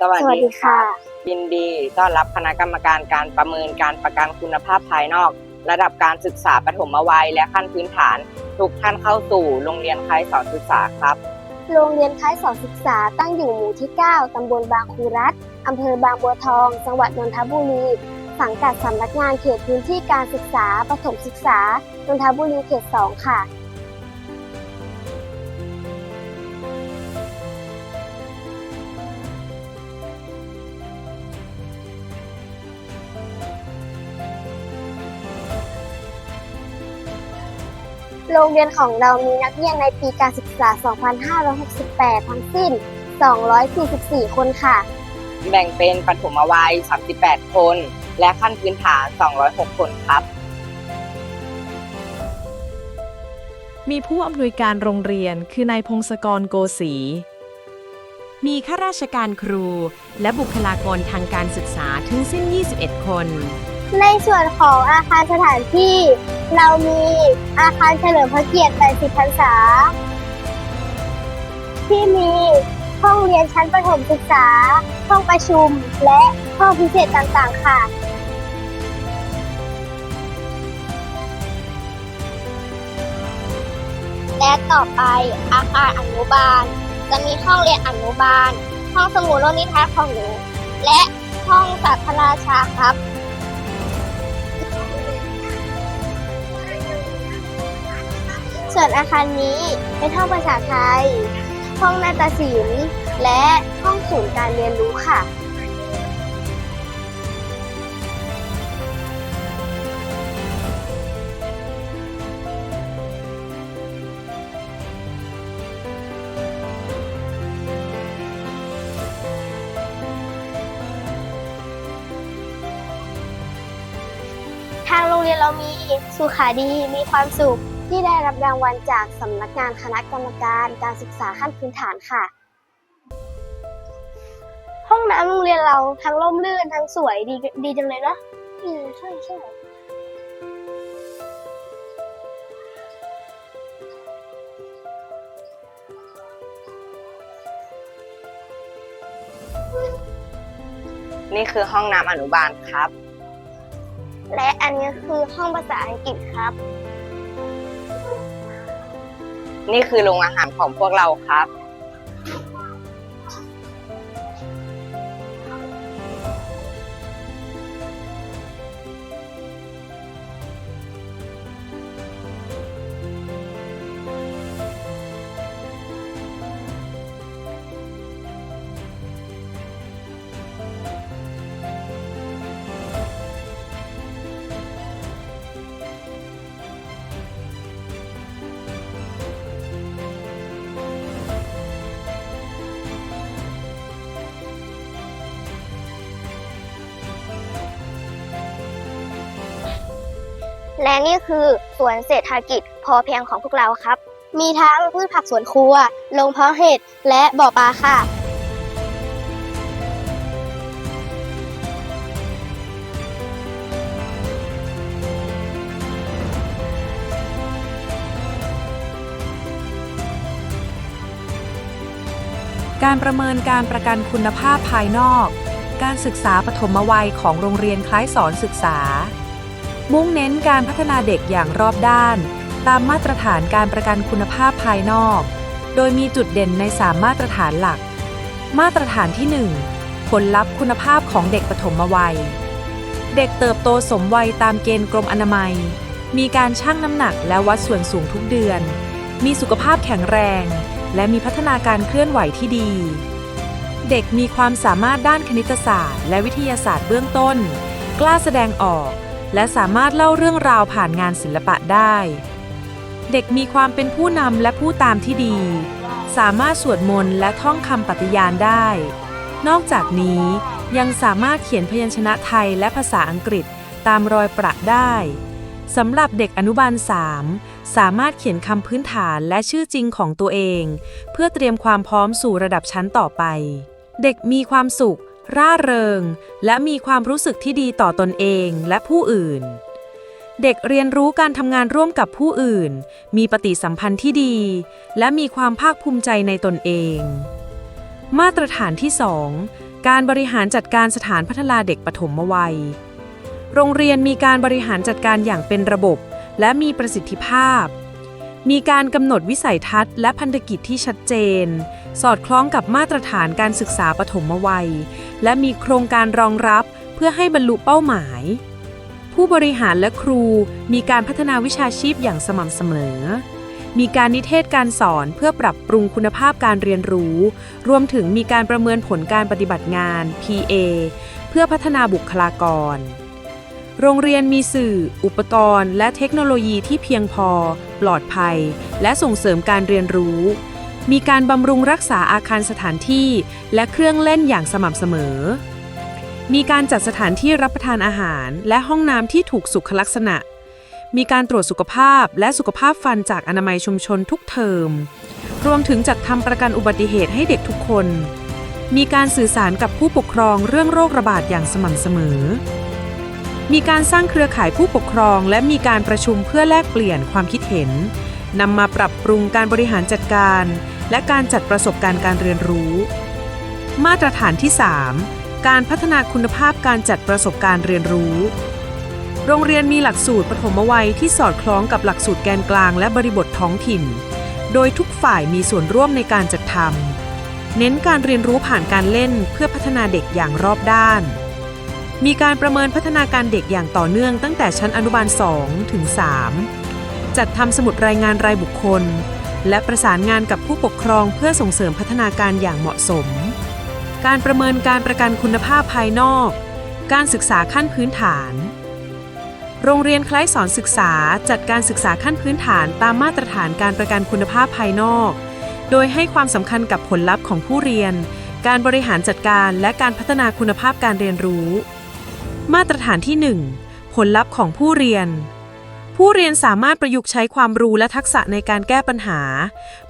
สวัสสวัสดีดีค่ะ ยินดีต้อนรับคณะกรรมการการประเมินการประกันคุณภาพภายนอก ระดับการศึกษาปฐมวัยและขั้นพื้นฐาน ทุกท่านเข้าสู่โรงเรียนคล้ายสอนศึกษาครับ โรงเรียนคล้ายสอนศึกษาตั้งอยู่หมู่ที่ 9 ตำบลบางครูรัฐอำเภอบางบัวทอง จังหวัดนนทบุรี สังกัดสำนักงานเขตพื้นที่การศึกษาปฐมศึกษานนทบุรีเขต 2 ค่ะ โรงเรียนของเรามีนักเรียนในปีการศึกษา 2568 ทั้งสิ้น 244 คนค่ะ แบ่งเป็นปฐมวัย 38 คน และขั้นพื้นฐาน 206 คนครับ มีผู้อำนวยการโรงเรียนคือนายพงศกรโกศรีมีข้าราชการครู และบุคลากรทางการศึกษาถึงสิ้น 21 คน ในส่วนของอาคารสถานที่ เรามีอาคารเฉลิมพระเกียรติ 80 พรรษา ที่มีห้องเรียนชั้นประถมศึกษา ห้องประชุม และห้องพิเศษต่างๆ ค่ะ และต่อไปอาคารอนุบาล จะมีห้องเรียนอนุบาล ห้องสมุดโลกนิทานของหนู และห้องสัตว์พระราชาครับ ส่วนอาคารนี้เป็นห้องภาษาไทย ห้องนาฏศิลป์และห้องศูนย์การเรียนรู้ค่ะทางโรงเรียนเรามีสุขาดีมีความสุข ที่ได้รับรางวัลจากสำนักงานคณะกรรมการการศึกษาขั้นพื้นฐานค่ะ ห้องน้ำโรงเรียนเราทั้งร่มรื่นทั้งสวยดีดีจังเลยเนาะอืมใช่ใช่นี่คือห้องน้ำอนุบาลครับ และอันนี้คือห้องภาษาอังกฤษครับ นี่คือโรงอาหารของพวกเราครับ และนี่คือสวนเศรษฐกิจพอเพียงของพวกเราครับ มีทั้งพืชผักสวนครัวโรงเพาะเห็ดและบ่อปลาค่ะการประเมินการประกันคุณภาพภายนอก การศึกษาปฐมวัยของโรงเรียนคล้ายสอนศึกษา มุ่งเน้นการพัฒนาเด็กอย่างรอบด้าน ตามมาตรฐานการประกันคุณภาพภายนอก โดยมีจุดเด่นใน 3 มาตรฐานหลัก มาตรฐานที่ 1 ผลลัพธ์คุณภาพของเด็กปฐมวัย เด็กเติบโตสมวัยตามเกณฑ์กรมอนามัย มีการชั่งน้ำหนักและวัดส่วนสูงทุกเดือน มีสุขภาพแข็งแรง และมีพัฒนาการเคลื่อนไหวที่ดี เด็กมีความสามารถด้านคณิตศาสตร์ และวิทยาศาสตร์เบื้องต้น กล้าแสดงออก และสามารถเล่าเรื่องราวผ่านงานศิลปะได้ เด็กมีความเป็นผู้นำและผู้ตามที่ดี สามารถสวดมนต์และท่องคำปฏิญาณได้ นอกจากนี้ยังสามารถเขียนพยัญชนะไทยและภาษาอังกฤษตามรอยประได้สำหรับเด็กอนุบาล 3 สามารถเขียนคำพื้นฐานและชื่อจริงของตัวเอง เพื่อเตรียมความพร้อมสู่ระดับชั้นต่อไป เด็กมีความสุข ร่าเริง และมีความรู้สึกที่ดีต่อตนเองและผู้อื่น เด็กเรียนรู้การทำงานร่วมกับผู้อื่น มีปฏิสัมพันธ์ที่ดี และมีความภาคภูมิใจในตนเอง มาตรฐานที่ 2 การบริหารจัดการสถานพัฒนาเด็กปฐมวัย โรงเรียนมีการบริหารจัดการอย่างเป็นระบบ และมีประสิทธิภาพ มีการกำหนดวิสัยทัศน์และพันธกิจที่ชัดเจน สอดคล้องกับมาตรฐานการศึกษาปฐมวัย และมีโครงการรองรับเพื่อให้บรรลุเป้าหมาย ผู้บริหารและครูมีการพัฒนาวิชาชีพอย่างสม่ำเสมอ มีการนิเทศการสอนเพื่อปรับปรุงคุณภาพการเรียนรู้ รวมถึงมีการประเมินผลการปฏิบัติงาน PA เพื่อพัฒนาบุคลากร โรงเรียนมีสื่อ อุปกรณ์ และเทคโนโลยีที่เพียงพอ ปลอดภัย และส่งเสริมการเรียนรู้ มีการบำรุงรักษาอาคารสถานที่ และเครื่องเล่นอย่างสม่ำเสมอ มีการจัดสถานที่รับประทานอาหาร และห้องน้ำที่ถูกสุขลักษณะ มีการตรวจสุขภาพและสุขภาพฟันจากอนามัยชุมชนทุกเทอม รวมถึงจัดทำประกันอุบัติเหตุให้เด็กทุกคน มีการสื่อสารกับผู้ปกครองเรื่องโรคระบาดอย่างสม่ำเสมอ มีการสร้างเครือข่ายผู้ปกครอง และมีการประชุมเพื่อแลกเปลี่ยนความคิดเห็นนำมาปรับปรุงการบริหารจัดการ และการจัดประสบการณ์การเรียนรู้ มาตรฐานที่ 3 การพัฒนาคุณภาพการจัดประสบการณ์เรียนรู้ โรงเรียนมีหลักสูตรปฐมวัยที่สอดคล้องกับหลักสูตรแกนกลางและบริบทท้องถิ่น โดยทุกฝ่ายมีส่วนร่วมในการจัดทำเน้นการเรียนรู้ผ่านการเล่นเพื่อพัฒนาเด็กอย่างรอบด้าน มีการประเมินพัฒนาการเด็กอย่างต่อเนื่องตั้งแต่ชั้นอนุบาล 2 ถึง 3 จัดทำสมุดรายงานรายบุคคล และประสานงานกับผู้ปกครองเพื่อส่งเสริมพัฒนาการอย่างเหมาะสม การประเมินการประกันคุณภาพภายนอก การศึกษาขั้นพื้นฐาน โรงเรียนคล้ายสอนศึกษาจัดการศึกษาขั้นพื้นฐานตามมาตรฐานการประกันคุณภาพภายนอก โดยให้ความสำคัญกับผลลัพธ์ของผู้เรียน การบริหารจัดการและการพัฒนาคุณภาพการเรียนรู้ มาตรฐานที่ 1 ผลลัพธ์ของผู้เรียน ผู้เรียนสามารถประยุกต์ใช้ความรู้และทักษะในการแก้ปัญหา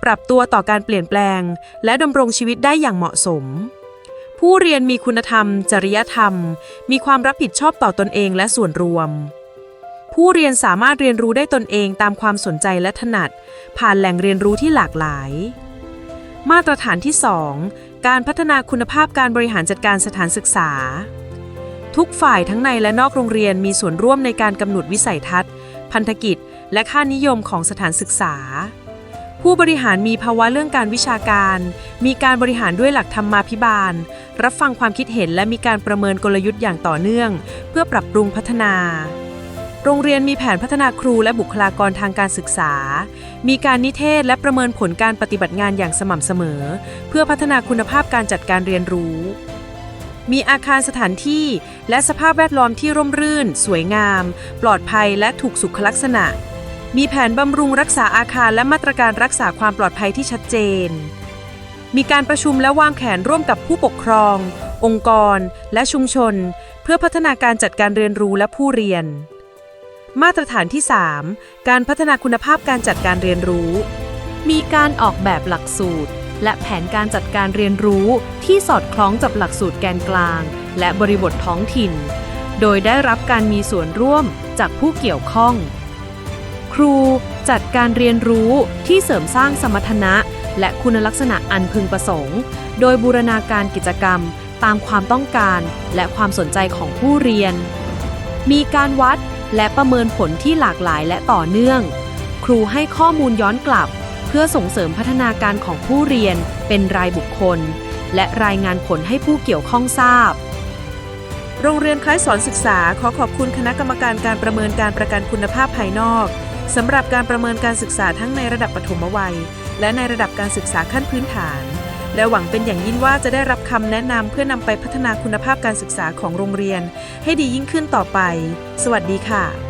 ปรับตัวต่อการเปลี่ยนแปลง และดำรงชีวิตได้อย่างเหมาะสม ผู้เรียนมีคุณธรรม จริยธรรม มีความรับผิดชอบต่อตนเองและส่วนรวม ผู้เรียนสามารถเรียนรู้ได้ตนเองตามความสนใจและถนัด ผ่านแหล่งเรียนรู้ที่หลากหลาย มาตรฐานที่ 2 การพัฒนาคุณภาพการบริหารจัดการสถานศึกษา ทุกฝ่ายทั้งในและนอกโรงเรียนมีส่วนร่วมในการกำหนดวิสัยทัศน์ พันธกิจ และค่านิยมของสถานศึกษา ผู้บริหารมีภาวะเรื่องการวิชาการ มีการบริหารด้วยหลักธรรมาภิบาล รับฟังความคิดเห็นและมีการประเมินกลยุทธ์อย่างต่อเนื่อง เพื่อปรับปรุงพัฒนา โรงเรียนมีแผนพัฒนาครูและบุคลากรทางการศึกษา มีการนิเทศและประเมินผลการปฏิบัติงานอย่างสม่ำเสมอ เพื่อพัฒนาคุณภาพการจัดการเรียนรู้ มีอาคารสถานที่ และสภาพแวดล้อมที่ร่มรื่น สวยงาม ปลอดภัยและถูกสุขลักษณะ มีแผนบำรุงรักษาอาคารและมาตรการรักษาความปลอดภัยที่ชัดเจน มีการประชุมและวางแผนร่วมกับผู้ปกครอง องค์กร และชุมชน เพื่อพัฒนาการจัดการเรียนรู้และผู้เรียน มาตรฐานที่ 3 การพัฒนาคุณภาพการจัดการเรียนรู้ มีการออกแบบหลักสูตร และแผนการจัดการเรียนรู้ที่สอดคล้องกับหลักสูตรแกนกลาง และบริบทท้องถิ่น โดยได้รับการมีส่วนร่วมจากผู้เกี่ยวข้อง ครูจัดการเรียนรู้ที่เสริมสร้างสมรรถนะ และคุณลักษณะอันพึงประสงค์ โดยบูรณาการกิจกรรมตามความต้องการและความสนใจของผู้เรียน มีการวัดและประเมินผลที่หลากหลายและต่อเนื่อง ครูให้ข้อมูลย้อนกลับ เพื่อส่งเสริมพัฒนาการของผู้เรียนเป็นรายบุคคล และรายงานผลให้ผู้เกี่ยวข้องทราบ โรงเรียนคล้ายสอนศึกษาขอขอบคุณคณะกรรมการการประเมินการประกันคุณภาพภายนอกสำหรับการประเมินการศึกษาทั้งในระดับปฐมวัย และในระดับการศึกษาขั้นพื้นฐาน และหวังเป็นอย่างยิ่งว่าจะได้รับคำแนะนำเพื่อนำไปพัฒนาคุณภาพการศึกษาของโรงเรียน ให้ดียิ่งขึ้นต่อไป สวัสดีค่ะ